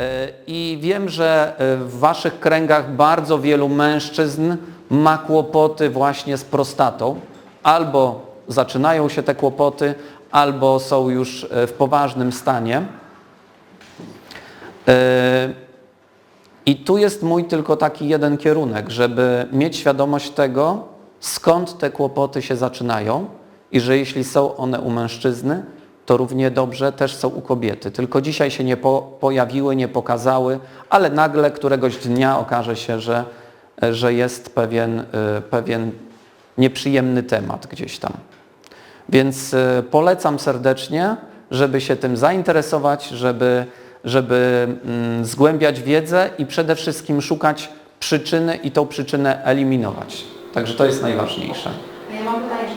E, I wiem, że e, w Waszych kręgach bardzo wielu mężczyzn ma kłopoty właśnie z prostatą. Albo zaczynają się te kłopoty, albo są już e, w poważnym stanie. I tu jest mój tylko taki jeden kierunek, żeby mieć świadomość tego, skąd te kłopoty się zaczynają i że jeśli są one u mężczyzny, to równie dobrze też są u kobiety. Tylko dzisiaj się nie po, pojawiły, nie pokazały, ale nagle któregoś dnia okaże się, że, że jest pewien, y, pewien nieprzyjemny temat gdzieś tam. Więc y, polecam serdecznie, żeby się tym zainteresować, żeby, żeby mm, zgłębiać wiedzę i przede wszystkim szukać przyczyny i tą przyczynę eliminować. Także to jest najważniejsze. Ja mam pytanie,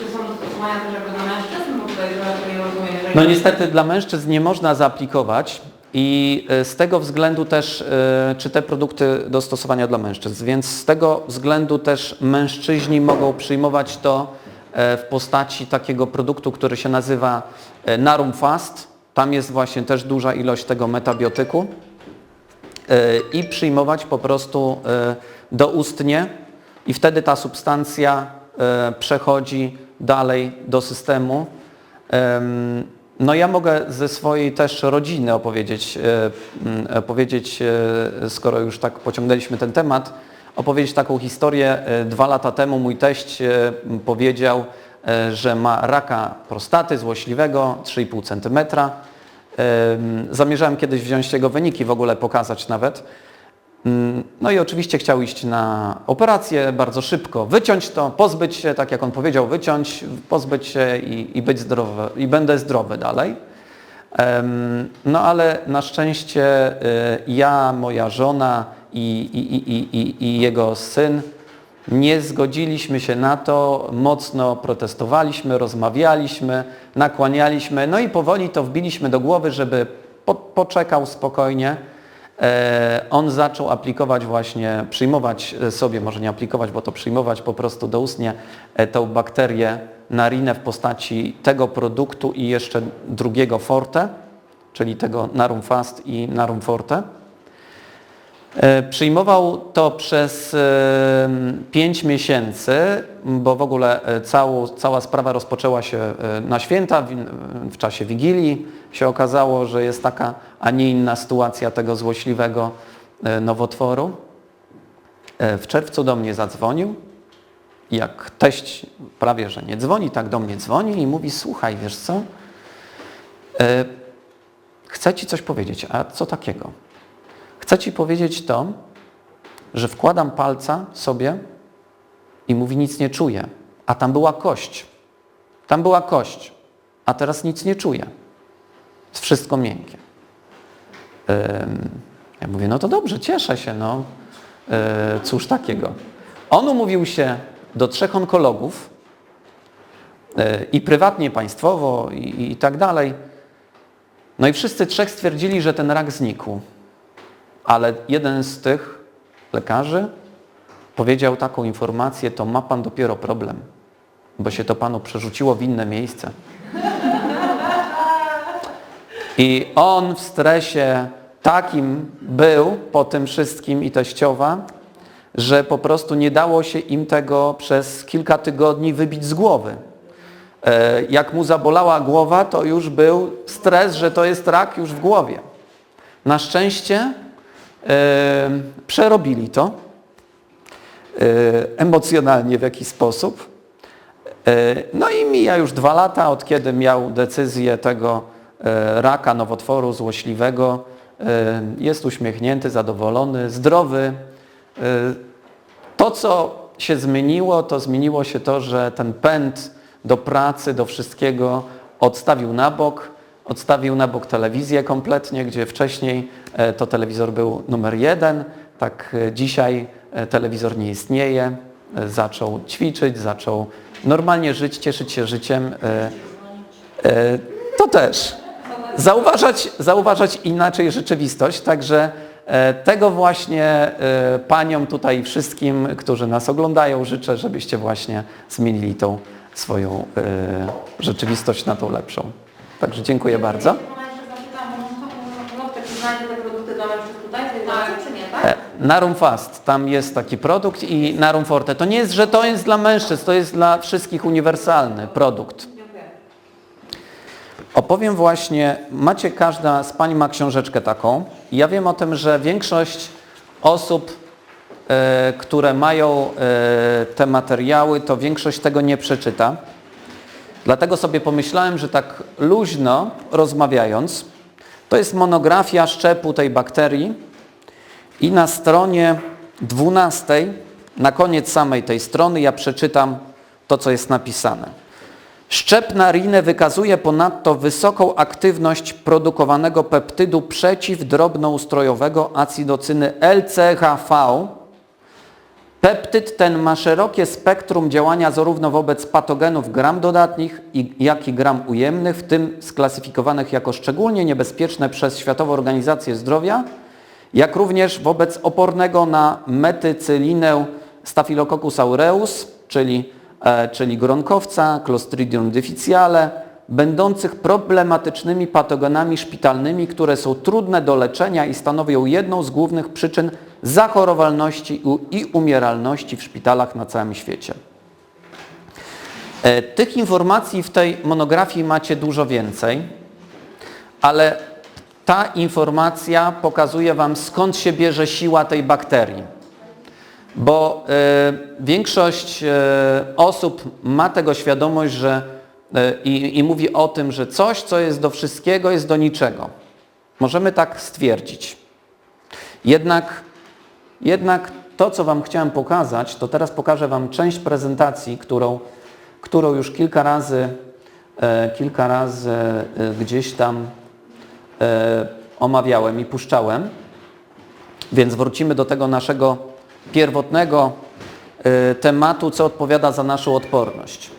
czy, są też jakby do mężczyzn, bo tutaj raczej rozumiem, jeżeli... No niestety dla mężczyzn nie można zaaplikować i e, z tego względu też, e, czy te produkty do stosowania dla mężczyzn, więc z tego względu też mężczyźni mogą przyjmować to e, w postaci takiego produktu, który się nazywa Narum Fast. Tam jest właśnie też duża ilość tego metabiotyku i przyjmować po prostu doustnie i wtedy ta substancja przechodzi dalej do systemu. No ja mogę ze swojej też rodziny opowiedzieć, e, opowiedzieć, e, skoro już tak pociągnęliśmy ten temat, opowiedzieć taką historię. E, Dwa lata temu mój teść powiedział, że ma raka prostaty złośliwego 3,5 cm. Em, Zamierzałem kiedyś wziąć jego wyniki, w ogóle pokazać nawet. Mm, No i oczywiście chciał iść na operację bardzo szybko, wyciąć to, pozbyć się, tak jak on powiedział, wyciąć, pozbyć się i, i być zdrowy, i będę zdrowy dalej. No ale na szczęście y, ja, moja żona i, i- i jego syn nie zgodziliśmy się na to, mocno protestowaliśmy, rozmawialiśmy, nakłanialiśmy, no i powoli to wbiliśmy do głowy, żeby po, poczekał spokojnie. E, On zaczął aplikować właśnie, przyjmować sobie, może nie aplikować, bo to przyjmować po prostu doustnie e, tą bakterię narinę w postaci tego produktu i jeszcze drugiego forte, czyli tego Narum Fast i Narum Forte. E, Przyjmował to przez 5 miesięcy, bo w ogóle e, całą, cała sprawa rozpoczęła się e, na święta, w, w czasie Wigilii. Się okazało, że jest taka, a nie inna sytuacja tego złośliwego e, nowotworu. E, W czerwcu do mnie zadzwonił. Jak teść prawie, że nie dzwoni, tak do mnie dzwoni i mówi, słuchaj, wiesz co, e, chcę Ci coś powiedzieć. A co takiego? Chcę Ci powiedzieć to, że wkładam palca sobie i mówi nic nie czuję, a tam była kość. Tam była kość, a teraz nic nie czuję. Jest wszystko miękkie. Ja mówię, no to dobrze, cieszę się, no. Yy, Cóż takiego. On umówił się do trzech onkologów yy, i prywatnie, państwowo i, i tak dalej. No i wszyscy trzech stwierdzili, że ten rak znikł. Ale jeden z tych lekarzy powiedział taką informację, to ma pan dopiero problem, bo się to panu przerzuciło w inne miejsce. I on w stresie takim był po tym wszystkim i teściowa, że po prostu nie dało się im tego przez kilka tygodni wybić z głowy. E, Jak mu zabolała głowa, to już był stres, że to jest rak już w głowie. Na szczęście przerobili to e, emocjonalnie w jakiś sposób. E, No i mija już dwa lata, od kiedy miał decyzję tego e, raka, nowotworu złośliwego. E, Jest uśmiechnięty, zadowolony, zdrowy. E, To, co się zmieniło, to zmieniło się to, że ten pęd do pracy, do wszystkiego odstawił na bok, odstawił na bok telewizję kompletnie, gdzie wcześniej e, to telewizor był numer jeden, tak e, dzisiaj e, telewizor nie istnieje, e, zaczął ćwiczyć, zaczął normalnie żyć, cieszyć się życiem. e, e, To też. Zauważać, zauważać inaczej rzeczywistość, także e, tego właśnie e, paniom tutaj wszystkim, którzy nas oglądają, życzę, żebyście właśnie zmienili tą swoją e, rzeczywistość na tą lepszą. Także dziękuję bardzo. Ona jeszcze zapytałam, bo mam taką notkę, czy znajdę te produkty dla mężczyzn tutaj w tej Tak. nocy, czy nie, E, tak? Narum Fast, tam jest taki produkt i Narum Forte. To nie jest, że to jest dla mężczyzn, to jest dla wszystkich uniwersalny produkt. Opowiem właśnie, macie każda z Pani ma książeczkę taką. Ja wiem o tym, że większość osób, e, które mają e, te materiały, to większość tego nie przeczyta. Dlatego sobie pomyślałem, że tak luźno rozmawiając, to jest monografia szczepu tej bakterii i na stronie 12, na koniec samej tej strony ja przeczytam to, co jest napisane. Szczep narinę wykazuje ponadto wysoką aktywność produkowanego peptydu przeciwdrobnoustrojowego acidocyny LCHV. Peptyd ten ma szerokie spektrum działania zarówno wobec patogenów gram dodatnich, jak i gram ujemnych, w tym sklasyfikowanych jako szczególnie niebezpieczne przez Światową Organizację Zdrowia, jak również wobec opornego na metycylinę Staphylococcus aureus, czyli, e, czyli gronkowca, Clostridium difficile, będących problematycznymi patogenami szpitalnymi, które są trudne do leczenia i stanowią jedną z głównych przyczyn zachorowalności i umieralności w szpitalach na całym świecie. E, Tych informacji w tej monografii macie dużo więcej, ale ta informacja pokazuje Wam skąd się bierze siła tej bakterii. Bo e, większość e, osób ma tego świadomość, że i, i mówi o tym, że coś, co jest do wszystkiego, jest do niczego. Możemy tak stwierdzić. Jednak, jednak to, co Wam chciałem pokazać, to teraz pokażę Wam część prezentacji, którą, którą już kilka razy, e, kilka razy e, gdzieś tam e, omawiałem i puszczałem. Więc wrócimy do tego naszego pierwotnego e, tematu, co odpowiada za naszą odporność.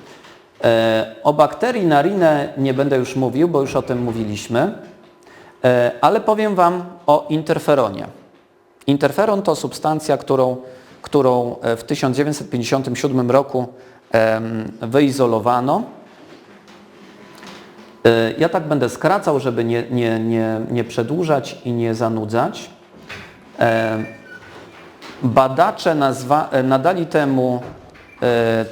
E, O bakterii narinę nie będę już mówił, bo już o tym mówiliśmy, E, ale powiem Wam o interferonie. Interferon to substancja, którą, którą e, w 1957 roku wyizolowano. Ja tak będę skracał, żeby nie, nie, nie, nie przedłużać i nie zanudzać. Badacze nazwa, nadali temu,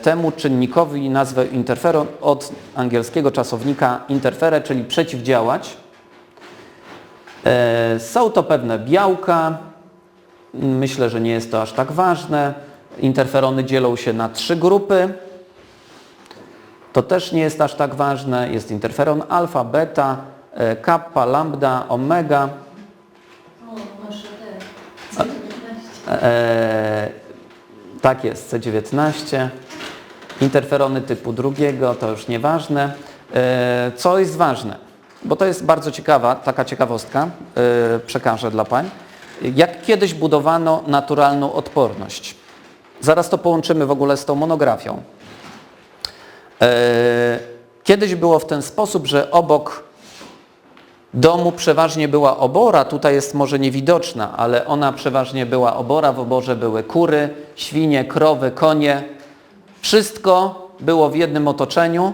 temu czynnikowi nazwę interferon od angielskiego czasownika interfere, czyli przeciwdziałać. E, Są to pewne białka, myślę, że nie jest to aż tak ważne. Interferony dzielą się na trzy grupy. To też nie jest aż tak ważne. Jest interferon alfa, beta, e, kappa, lambda, omega. O, masz te. Tak jest, C19. Interferony typu drugiego, to już nieważne. E, co jest ważne? Bo to jest bardzo ciekawa, taka ciekawostka, e, przekażę dla Pań. Jak kiedyś budowano naturalną odporność. Zaraz to połączymy w ogóle z tą monografią. E, kiedyś było w ten sposób, że obok domu przeważnie była obora, tutaj jest może niewidoczna, ale ona przeważnie była obora, w oborze były kury, świnie, krowy, konie. Wszystko było w jednym otoczeniu,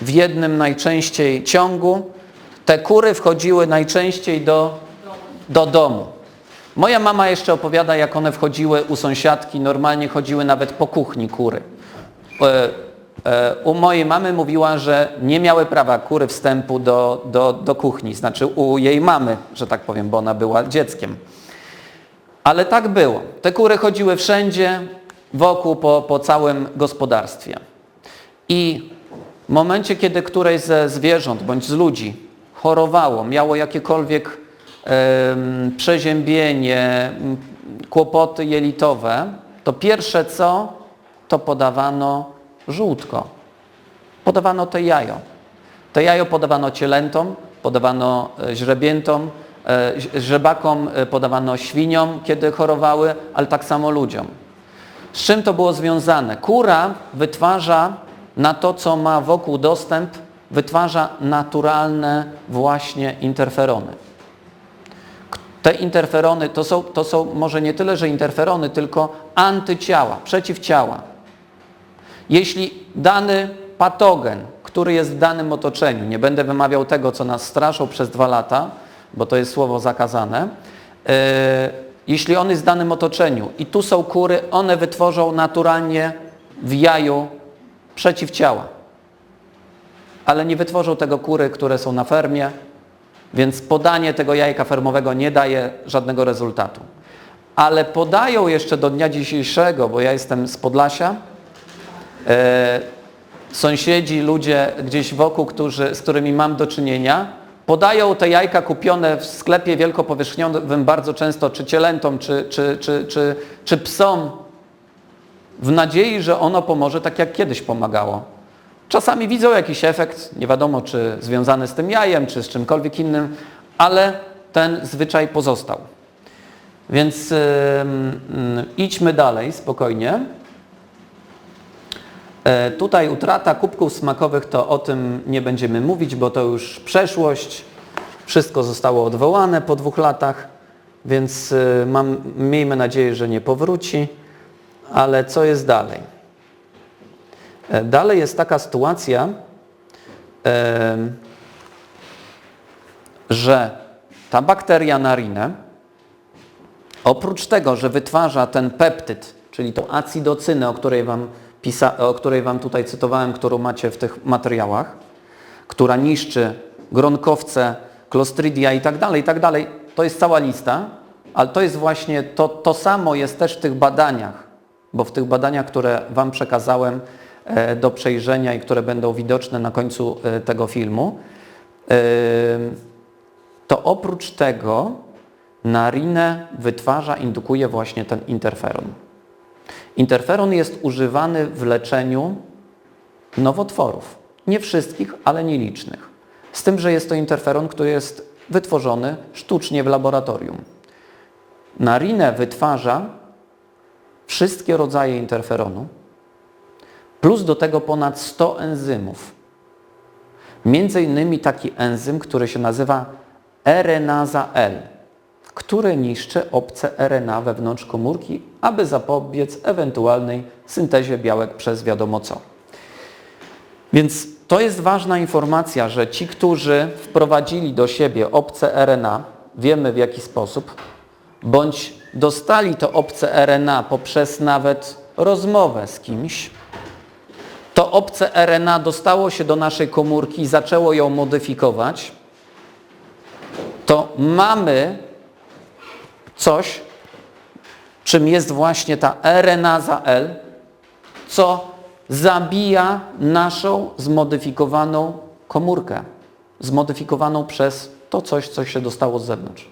w jednym najczęściej ciągu. Te kury wchodziły najczęściej do, do domu. Moja mama jeszcze opowiada, jak one wchodziły u sąsiadki, normalnie chodziły nawet po kuchni kury. E, U mojej mamy mówiła, że nie miały prawa kury wstępu do, do, do kuchni, znaczy u jej mamy, że tak powiem, bo ona była dzieckiem. Ale tak było. Te kury chodziły wszędzie, wokół, po, po całym gospodarstwie. I w momencie, kiedy któreś ze zwierząt bądź z ludzi chorowało, miało jakiekolwiek em, przeziębienie, kłopoty jelitowe, to pierwsze co, to podawano żółtko. Podawano te jajo. Te jajo podawano cielętom, podawano e, źrebiętom, e, żebakom e, podawano świniom, kiedy chorowały, ale tak samo ludziom. Z czym to było związane? Kura wytwarza na to, co ma wokół dostęp, wytwarza naturalne właśnie interferony. Te interferony to są, to są może nie tyle, że interferony, tylko antyciała, przeciwciała. Jeśli dany patogen, który jest w danym otoczeniu, nie będę wymawiał tego, co nas straszą przez dwa lata, bo to jest słowo zakazane. E, Jeśli on jest w danym otoczeniu i tu są kury, one wytworzą naturalnie w jaju przeciwciała. Ale nie wytworzą tego kury, które są na fermie, więc podanie tego jajka fermowego nie daje żadnego rezultatu. Ale podają jeszcze do dnia dzisiejszego, bo ja jestem z Podlasia, sąsiedzi, ludzie gdzieś wokół, którzy, z którymi mam do czynienia, podają te jajka kupione w sklepie wielkopowierzchniowym bardzo często, czy cielętom, czy, czy, czy, czy, psom, w nadziei, że ono pomoże tak jak kiedyś pomagało. Czasami widzą jakiś efekt, nie wiadomo czy związany z tym jajem, czy z czymkolwiek innym, ale ten zwyczaj pozostał. Więc ym, ym, idźmy dalej spokojnie. E, Tutaj utrata kubków smakowych to o tym nie będziemy mówić, bo to już przeszłość. Wszystko zostało odwołane po dwóch latach, więc e, mam, miejmy nadzieję, że nie powróci. Ale co jest dalej? E, Dalej jest taka sytuacja, że ta bakteria narine, oprócz tego, że wytwarza ten peptyd, czyli tą acidocynę, o której Wam, o której wam tutaj cytowałem, którą macie w tych materiałach, która niszczy gronkowce, clostridia i tak dalej, i tak dalej, to jest cała lista, ale to jest właśnie, to, to samo jest też w tych badaniach, bo w tych badaniach, które Wam przekazałem e, do przejrzenia i które będą widoczne na końcu e, tego filmu, e, to oprócz tego narinę wytwarza, indukuje właśnie ten interferon. Interferon jest używany w leczeniu nowotworów. Nie wszystkich, ale nielicznych. Z tym, że jest to interferon, który jest wytworzony sztucznie w laboratorium. Narinę wytwarza wszystkie rodzaje interferonu, plus do tego ponad 100 enzymów. Między innymi taki enzym, który się nazywa RNaza L, który niszczy obce RNA wewnątrz komórki, aby zapobiec ewentualnej syntezie białek przez wiadomo co. Więc to jest ważna informacja, że ci, którzy wprowadzili do siebie obce RNA, wiemy w jaki sposób, bądź dostali to obce RNA poprzez nawet rozmowę z kimś, to obce RNA dostało się do naszej komórki i zaczęło ją modyfikować, to mamy coś, czym jest właśnie ta RNaza L, co zabija naszą zmodyfikowaną komórkę, zmodyfikowaną przez to coś, co się dostało z zewnątrz.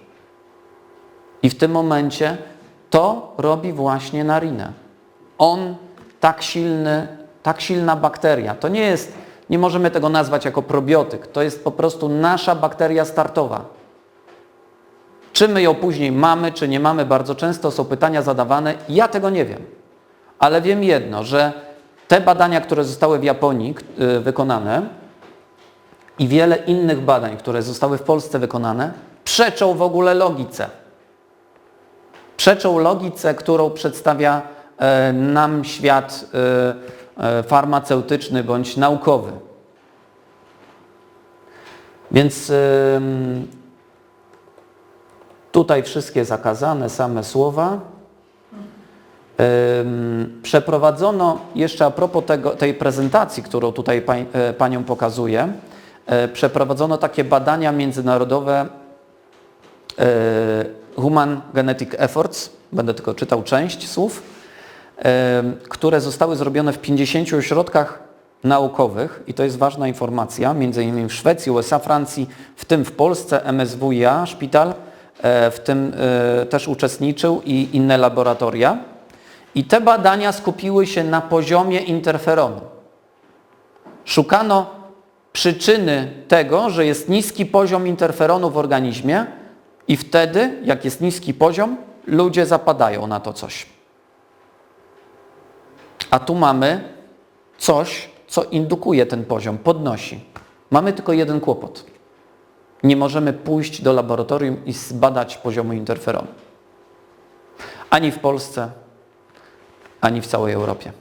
I w tym momencie to robi właśnie narinę. On tak silny, tak silna bakteria, to nie jest, nie możemy tego nazwać jako probiotyk, to jest po prostu nasza bakteria startowa. Czy my ją później mamy, czy nie mamy, bardzo często są pytania zadawane. Ja tego nie wiem. Ale wiem jedno, że te badania, które zostały w Japonii y, wykonane i wiele innych badań, które zostały w Polsce wykonane, przeczą w ogóle logice. Przeczą logice, którą przedstawia e, nam świat e, e, farmaceutyczny bądź naukowy. Więc Tutaj wszystkie zakazane, same słowa. Przeprowadzono, jeszcze a propos tego, tej prezentacji, którą tutaj pań, e, Panią pokazuję, e, przeprowadzono takie badania międzynarodowe e, Human Genetic Efforts, będę tylko czytał część słów, które zostały zrobione w 50 ośrodkach naukowych i to jest ważna informacja, między innymi w Szwecji, USA, Francji, w tym w Polsce, MSWiA, szpital, w tym e, też uczestniczył i inne laboratoria. I te badania skupiły się na poziomie interferonu. Szukano przyczyny tego, że jest niski poziom interferonu w organizmie i wtedy, jak jest niski poziom, ludzie zapadają na to coś. A tu mamy coś, co indukuje ten poziom, podnosi. Mamy tylko jeden kłopot. Nie możemy pójść do laboratorium i zbadać poziomu interferonu. Ani w Polsce, ani w całej Europie.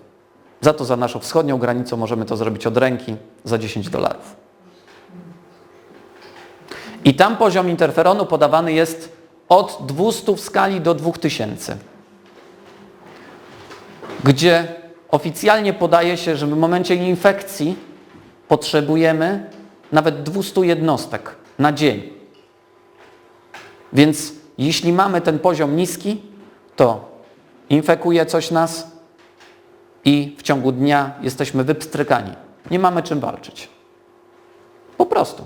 Za to za naszą wschodnią granicą możemy to zrobić od ręki za 10 dolarów. I tam poziom interferonu podawany jest od 200 w skali do 2000. Gdzie oficjalnie podaje się, że w momencie infekcji potrzebujemy nawet 200 jednostek na dzień. Więc jeśli mamy ten poziom niski, to infekuje coś nas i w ciągu dnia jesteśmy wypstrykani. Nie mamy czym walczyć. Po prostu.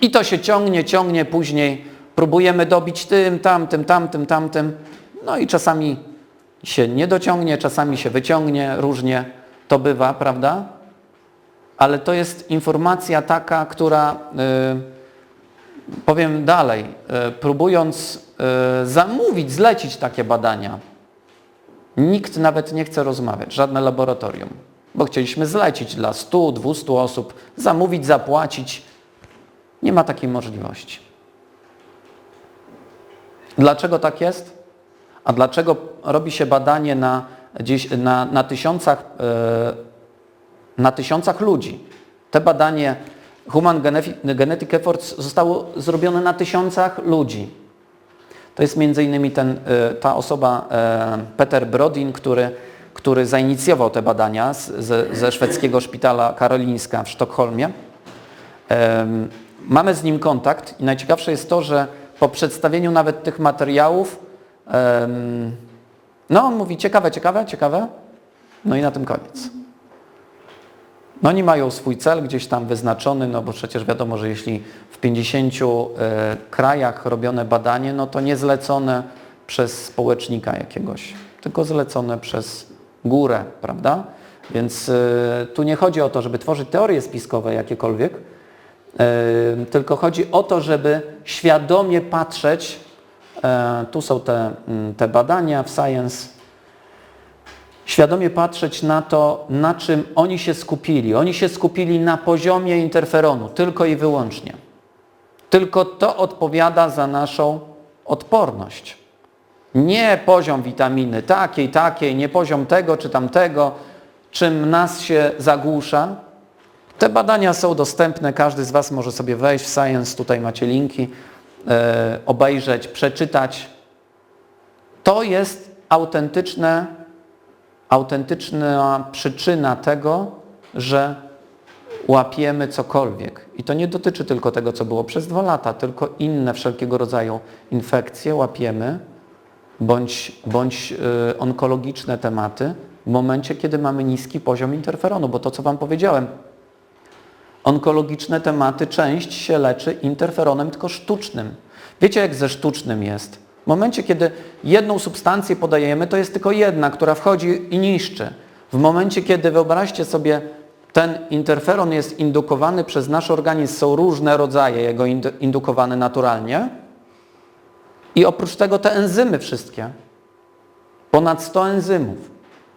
I to się ciągnie, ciągnie, później próbujemy dobić tym, tamtym, tamtym, tamtym. No i czasami się nie dociągnie, czasami się wyciągnie, różnie to bywa, prawda? Ale to jest informacja taka, która, y, powiem dalej, y, próbując y, zamówić, zlecić takie badania, nikt nawet nie chce rozmawiać, żadne laboratorium, bo chcieliśmy zlecić dla 100, 200 osób, zamówić, zapłacić. Nie ma takiej możliwości. Dlaczego tak jest? A dlaczego robi się badanie na, na, na, tysiącach, e, na tysiącach ludzi? Te badanie Human Genetic Efforts zostało zrobione na tysiącach ludzi. To jest między innymi ten, e, ta osoba e, Peter Brodin, który, który zainicjował te badania ze, szwedzkiego szpitala Karolińska w Sztokholmie. Mamy z nim kontakt i najciekawsze jest to, że po przedstawieniu nawet tych materiałów, no on mówi ciekawe, ciekawe, ciekawe, no i na tym koniec. No oni mają swój cel gdzieś tam wyznaczony, no bo przecież wiadomo, że jeśli w 50 e, krajach robione badanie, no to nie zlecone przez społecznika jakiegoś, tylko zlecone przez górę, prawda? Więc e, tu nie chodzi o to, żeby tworzyć teorie spiskowe jakiekolwiek, e, tylko chodzi o to, żeby świadomie patrzeć, tu są te, mm, te badania w Science, świadomie patrzeć na to, na czym oni się skupili. Oni się skupili na poziomie interferonu, tylko i wyłącznie. Tylko to odpowiada za naszą odporność. Nie poziom witaminy takiej, takiej, nie poziom tego czy tamtego, czym nas się zagłusza. Te badania są dostępne, każdy z Was może sobie wejść w Science, tutaj macie linki, e, obejrzeć, przeczytać. To jest autentyczne autentyczna przyczyna tego, że łapiemy cokolwiek. I to nie dotyczy tylko tego, co było przez dwa lata, tylko inne wszelkiego rodzaju infekcje łapiemy, bądź, bądź y, onkologiczne tematy w momencie, kiedy mamy niski poziom interferonu, bo to, co Wam powiedziałem, onkologiczne tematy część się leczy interferonem tylko sztucznym. Wiecie, jak ze sztucznym jest? W momencie, kiedy jedną substancję podajemy, to jest tylko jedna, która wchodzi i niszczy. W momencie, kiedy wyobraźcie sobie, ten interferon jest indukowany przez nasz organizm, są różne rodzaje jego indu- indukowane naturalnie i oprócz tego te enzymy wszystkie, ponad 100 enzymów,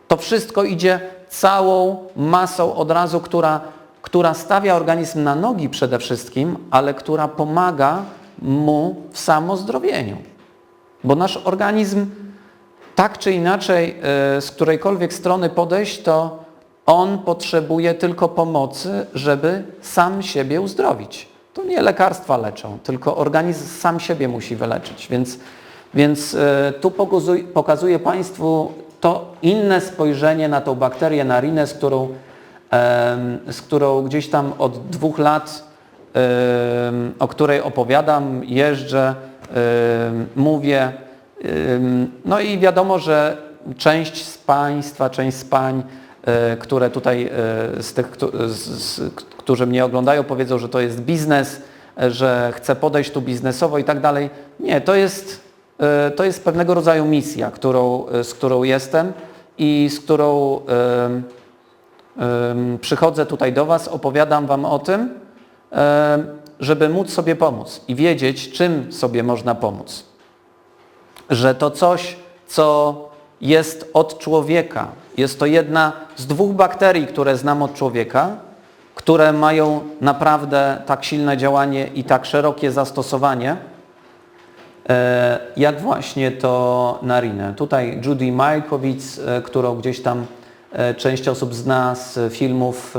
to wszystko idzie całą masą od razu, która, która stawia organizm na nogi przede wszystkim, ale która pomaga mu w samozdrowieniu. Bo nasz organizm tak czy inaczej, e, z którejkolwiek strony podejść, to on potrzebuje tylko pomocy, żeby sam siebie uzdrowić. To nie lekarstwa leczą, tylko organizm sam siebie musi wyleczyć. Więc, więc e, tu pokazuję, Państwu to inne spojrzenie na tą bakterię narinę, z którą, z którą gdzieś tam od dwóch lat, o której opowiadam, jeżdżę, mówię. No i wiadomo, że część z Państwa, część z Pań, e, które tutaj e, z tych, którzy mnie oglądają, powiedzą, że to jest biznes, e, że chcę podejść tu biznesowo i tak dalej. Nie, to jest, to jest pewnego rodzaju misja, którą, z którą jestem i z którą przychodzę tutaj do Was, opowiadam Wam o tym, żeby móc sobie pomóc i wiedzieć, czym sobie można pomóc. Że to coś, co jest od człowieka, jest to jedna z dwóch bakterii, które znam od człowieka, które mają naprawdę tak silne działanie i tak szerokie zastosowanie, e, jak właśnie to narinę. Tutaj Judy Majkowicz, e, którą gdzieś tam e, część osób zna z filmów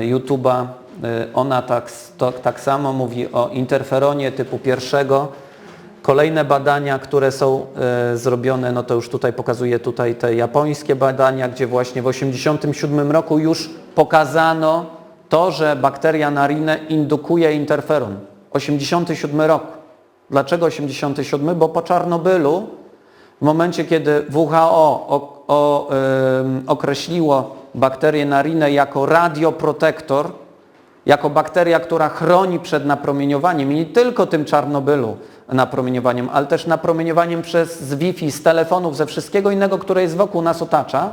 YouTube'a, ona tak, to, tak samo mówi o interferonie typu pierwszego. Kolejne badania, które są y, zrobione, no to już tutaj pokazuję tutaj te japońskie badania, gdzie właśnie w 1987 roku już pokazano to, że bakteria narine indukuje interferon. 87 rok. Dlaczego 87? Bo po Czarnobylu w momencie, kiedy WHO o, o, określiło bakterię narinę jako radioprotektor, jako bakteria, która chroni przed napromieniowaniem i nie tylko tym Czarnobylu napromieniowaniem, ale też napromieniowaniem przez z Wi-Fi, z telefonów, ze wszystkiego innego, które jest wokół nas otacza,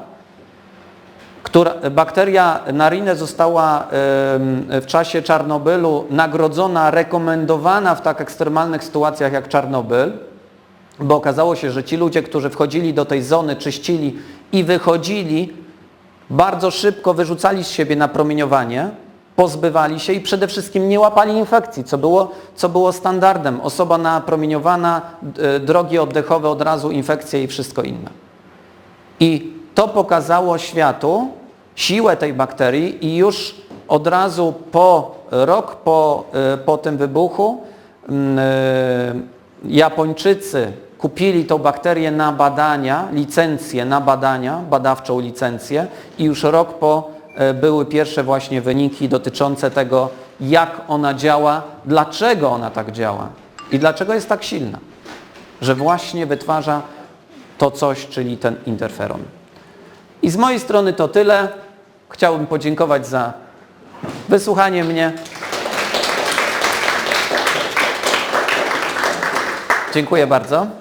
która, bakteria narine została w czasie Czarnobylu nagrodzona, rekomendowana w tak ekstremalnych sytuacjach jak Czarnobyl, bo okazało się, że ci ludzie, którzy wchodzili do tej zony, czyścili i wychodzili, bardzo szybko wyrzucali z siebie napromieniowanie, pozbywali się i przede wszystkim nie łapali infekcji, co było, co było standardem. Osoba napromieniowana, d- drogi oddechowe od razu infekcje i wszystko inne. I to pokazało światu siłę tej bakterii i już od razu po rok po, y, po tym wybuchu mm, y, Japończycy kupili tą bakterię na badania, licencję na badania, badawczą licencję i już rok po były pierwsze właśnie wyniki dotyczące tego, jak ona działa, dlaczego ona tak działa i dlaczego jest tak silna, że właśnie wytwarza to coś, czyli ten interferon. I z mojej strony to tyle. Chciałbym podziękować za wysłuchanie mnie. Dziękuję bardzo.